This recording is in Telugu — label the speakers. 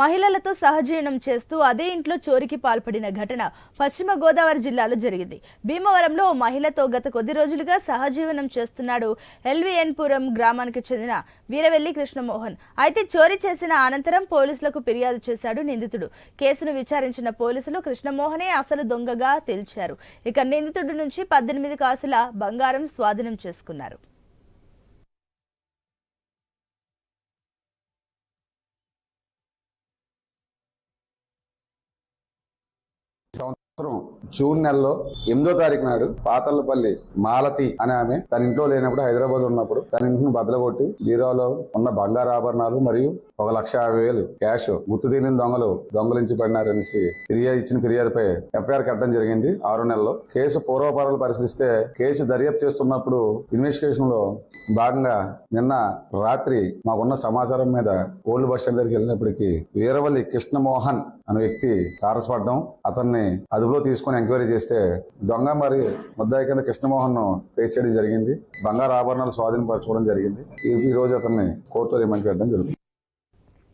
Speaker 1: మహిళలతో సహజీవనం చేస్తూ అదే ఇంట్లో చోరికి పాల్పడిన ఘటన పశ్చిమ గోదావరి జిల్లాలో జరిగింది. భీమవరంలో ఓ మహిళతో గత కొద్ది రోజులుగా సహజీవనం చేస్తున్నాడు ఎల్విఎన్పురం గ్రామానికి చెందిన వీరవెల్లి కృష్ణమోహన్. అయితే చోరీ చేసిన అనంతరం పోలీసులకు ఫిర్యాదు చేశాడు నిందితుడు. కేసును విచారించిన పోలీసులు కృష్ణమోహనే అసలు దొంగగా తేల్చారు. ఇక నిందితుడి నుంచి పద్దెనిమిది కాసుల బంగారం స్వాధీనం చేసుకున్నారు.
Speaker 2: సంవత్సరం జూన్ నెలలో ఎనిమిదో తారీఖు నాడు పాతలపల్లి మాలతి అనే ఆమె తన ఇంట్లో లేనప్పుడు హైదరాబాద్ ఉన్నప్పుడు తన ఇంటిని బదలగొట్టి బీరోలో ఉన్న బంగారు ఆభరణాలు మరియు ఒక లక్ష యాభై వేలు క్యాష్ గుర్తు తెలియని దొంగలు దొంగలించి పడినారనేసి ఫిర్యాదు ఇచ్చిన ఫిర్యాదుపై ఎఫ్ఐఆర్ కట్టడం జరిగింది. ఆరో నెలలో కేసు పూర్వపరాలు పరిశీలిస్తే కేసు దర్యాప్తు చేస్తున్నప్పుడు ఇన్వెస్టిగేషన్లో భాగంగా నిన్న రాత్రి మాకున్న సమాచారం మీద ఓల్డ్ బస్ స్టాండ్ దగ్గరికి వెళ్ళినప్పటికీ వీరవల్లి కృష్ణమోహన్ అనే వ్యక్తి తారసపడడం అతన్ని అదుపులో తీసుకొని ఎంక్వైరీ చేస్తే దొంగ మరి ముద్దాయి కింద కృష్ణమోహన్ ట్రేస్ చేయడం జరిగింది. బంగారు ఆభరణాలు స్వాధీనపరచుకోవడం జరిగింది. ఈ రోజు అతన్ని కోర్టులో రిమాండ్ పెట్టడం జరుగుతుంది.